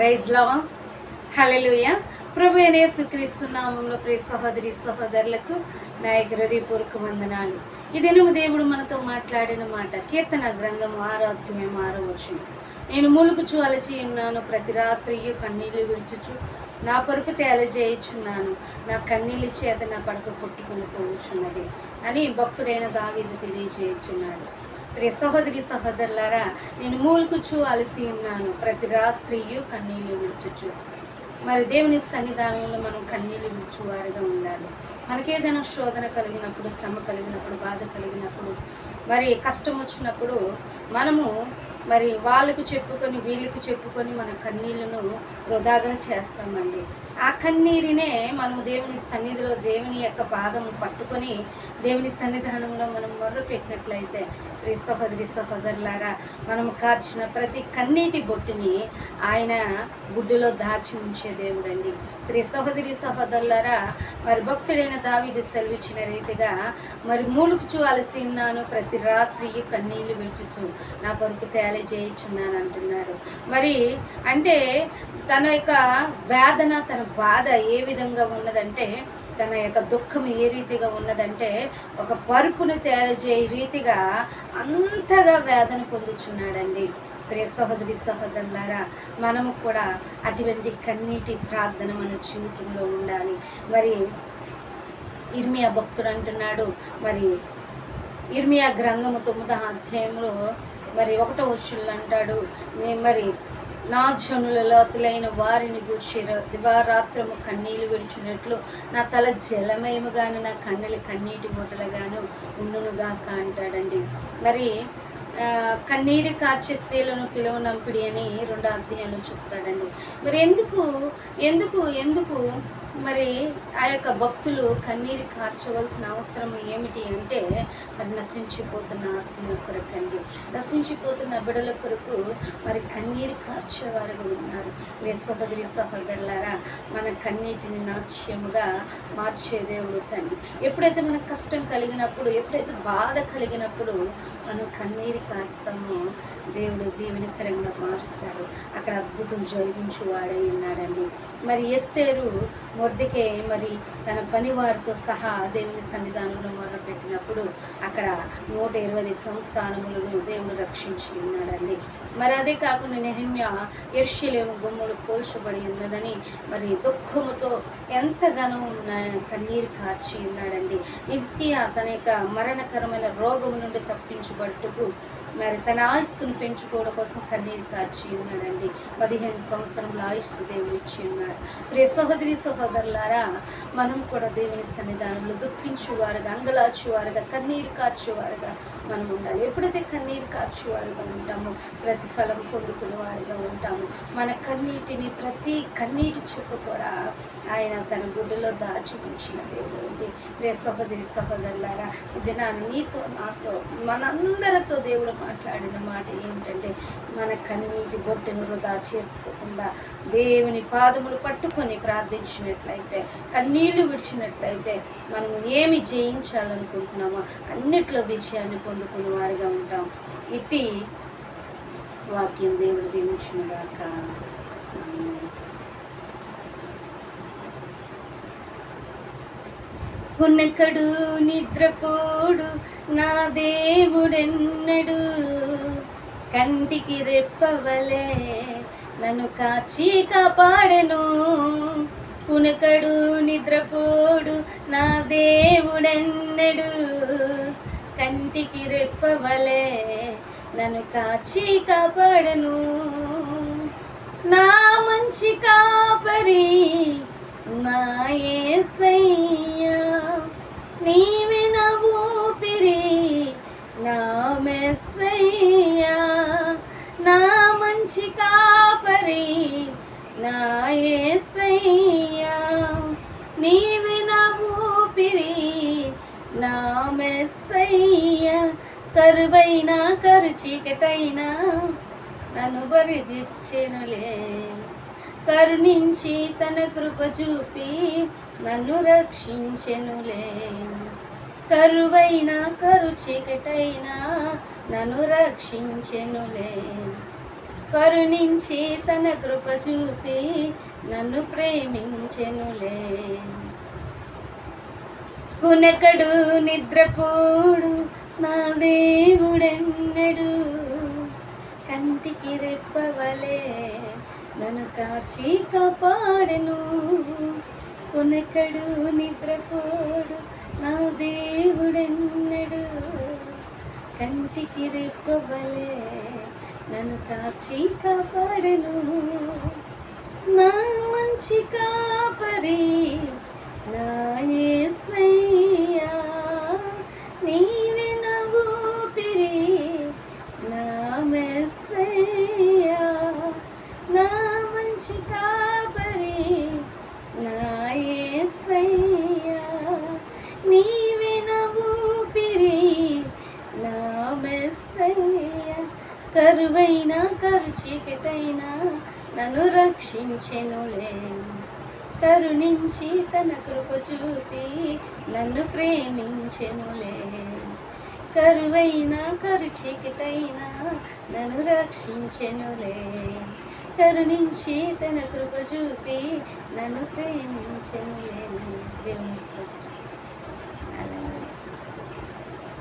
ప్రైజ్లో హలలుయ ప్రభు యేసుక్రీస్తు నామంలో ప్రియ సహోదరి సహోదరులకు నాయక హృదయపూర్వక వందనాలు. ఈ దినము దేవుడు మనతో మాట్లాడిన మాట కీర్తన గ్రంథం ఆరో అధ్యాయం ఆరో వర్షం నేను మూలుగుచు అలచి ఉన్నాను ప్రతి రాత్రియు కన్నీళ్ళు విడుచుచు నా పరుపు తేలజేయుచున్నాను నా కన్నీళ్ళ చేత నా పడక కొట్టుకుని పోవచ్చున్నది అని భక్తుడైన దావీదు తెలియజేయుచున్నాడు. ప్రియ సహోదరి సహోదరులారా నేను మూలుకుచు అలసి ఉన్నాను. ప్రతి రాత్రియు కన్నీళ్ళు విడుచుచు. మరి దేవుని సన్నిధానంలో మనం కన్నీళ్ళు విడుచువారుగా ఉండాలి. మనకేదైనా శోధన కలిగినప్పుడు శ్రమ కలిగినప్పుడు బాధ కలిగినప్పుడు మరి కష్టం వచ్చినప్పుడు మనము మరి వాళ్ళకు చెప్పుకొని వీళ్ళకు చెప్పుకొని మన కన్నీళ్ళను వృధాగా చేస్తామండి. ఆ కన్నీరినే మనము దేవుని సన్నిధిలో దేవుని యొక్క పాదం పట్టుకొని దేవుని సన్నిధానంలో మనం మొర్ర పెట్టినట్లయితే ప్రియ సహోదరులారా మనము కార్చిన ప్రతి కన్నీటి బొట్టుని ఆయన గుడ్డులో దాచి ఉంచే దేవుడండి. ప్రియ సహోదరి సహోదరులారా మరి భక్తుడైన దావిది సెలవిచ్చిన రీతిగా మరి మూలుకుచు అలసి ఉన్నాను ప్రతి రాత్రి కన్నీళ్ళు విడుచుచు నా పరుపు తేలి చేయించున్నాను అంటున్నారు. మరి అంటే తన యొక్క వేదన తన బాధ ఏ విధంగా ఉన్నదంటే తన యొక్క దుఃఖం ఏ రీతిగా ఉన్నదంటే ఒక పరుపును తేలిచే రీతిగా అంతగా వేదన పొందుచున్నాడండి. ప్రియ సహోదరి సహోదరులారా మనము కూడా అటువంటి కన్నీటి ప్రార్థన మన జీవితంలో ఉండాలి. మరి ఇర్మియా భక్తుడు అంటున్నాడు మరి ఇర్మియా గ్రంథము తొమ్మిదో అధ్యాయంలో మరి ఒకటో వర్షులు అంటాడు మరి నా జనులలో అతులైన వారిని గూర్చి దివారాత్రము కన్నీళ్ళు విడిచినట్లు నా తల జలమయముగాను నా కన్నెలు కన్నీటి మూటలుగాను ఉండునుగాక అంటాడండి. మరి కన్నీరు కార్చే స్త్రీలను పిలువనంపిడి అని రెండో అధ్యాయంలో చెప్తాడండి. మరి ఎందుకు ఎందుకు ఎందుకు మరి ఆ యొక్క భక్తులు కన్నీరు కార్చవలసిన అవసరం ఏమిటి అంటే మరి నశించిపోతున్న ఆత్మల కొరకండి నశించిపోతున్న బిడల కొరకు మరి కన్నీరు కార్చేవారు ఉన్నారు. రే సహోదరి సహోదరులారా మన కన్నీటిని నాట్యముగా మార్చే దేవుడు తండ్రి. ఎప్పుడైతే మనకు కష్టం కలిగినప్పుడు ఎప్పుడైతే బాధ కలిగినప్పుడు మనం కన్నీరు కాస్తామో దేవుడు దీవెనకరంగా మారుస్తాడు. అక్కడ అద్భుతం జరిగించు వాడై ఉన్నాడండి. మరి ఎస్తేరు కొద్దికే మరి తన పని వారితో సహా దేవుని సన్నిధానంలో మొదలుపెట్టినప్పుడు అక్కడ నూట ఇరవై ఐదు సంస్థానములను దేవుడు రక్షించి ఉన్నాడండి. మరి అదే కాకుండా నెహిమ్య ఎర్షిలేము గుమ్ములు పోల్చబడి ఉన్నదని మరి దుఃఖముతో ఎంతగానో ఉన్న కన్నీరు కార్చి ఉన్నాడండి. ఇస్కియా తన యొక్క మరణకరమైన రోగము నుండి తప్పించబట్టుకు మరి తన ఆయుస్సును పెంచుకోవడం కోసం కన్నీరు కార్చి ఉన్నాడండి. పదిహేను సంవత్సరంలో ఆయుస్సు దేవుడు ఇచ్చి ఉన్నాడు. ప్రియ సహోదరి సహోదరులారా మనం కూడా దేవుని సన్నిధానంలో దుఃఖించేవారుగా అంగలార్చేవారుగా కన్నీరు కార్చేవారుగా మనం ఉండాలి. ఎప్పుడైతే కన్నీరు కార్చేవారుగా ఉంటామో ప్రతిఫలం పొందుకునే వారిగా ఉంటాము. మన కన్నీటిని ప్రతి కన్నీటి చుట్టూ కూడా ఆయన తన గుడ్డలో దాచి ఉంచిన దేవుడు అండి. ప్రియ సహోదరి సహోదరులారా ఇది నా నీతో నాతో మనందరితో దేవుడు మాట్లాడిన మాట ఏంటంటే మన కన్నీటి బొట్టెను వృధా చేసుకోకుండా దేవుని పాదములు పట్టుకొని ప్రార్థించినట్లయితే కన్నీళ్ళు విడిచినట్లయితే మనము ఏమి జయించాలనుకుంటున్నామో అన్నిట్లో విజయాన్ని పొందుకునే వారిగా ఉంటాం ఇట్టి వాక్యం దేవుడు దీవించునుగాక ఆమేన్. గునకడు నిద్రపోడు నా దేవుడెన్నడు. కంటికి రెప్పవలే నన్ను కాచి కాపాడెను. కునకడు నిద్రపోడు నా దేవుడెన్నడు. కంటికి రెప్పవలే నన్ను కాచి కాపాడను. నా మంచి కాపరి నా ఏసై. నీవే నా ఊపిరి నా మెస్సయ్యా నా మంచి కాపరి నా ఏసయ్యా నీవే నా ఊపిరి నా మెస్సయ్యా కరువైనా కరు చీకటైనా నన్ను బరిగిచ్చెనులే కరుణించి తన కృప చూపి నన్ను రక్షించెనులే. కరువైన కరు చీకటైనా నన్ను రక్షించెనులే. కరుణించి తన కృప చూపి నన్ను ప్రేమించెనులే. కునకడు నిద్రపోడు నా దేవుడెన్నడు కంటికి రెప్పవలే నన్ను కాచి కాపాడెను. కునకడు నిద్రపోడు నా దేవుడెన్నడు. కంటికి రెప్పవలే నన్ను కాచి కాపాడెను. నా మంచి కాపరి నా ఏసు నన్ను రక్షించెనులే. కరుణించి తన కృప చూపి నన్ను ప్రేమించెనులే. కరువైన కరు నన్ను రక్షించెనులే. కరుణించి తన కృప చూపి నన్ను ప్రేమించెనులే. దేవుని స్తోత్రం.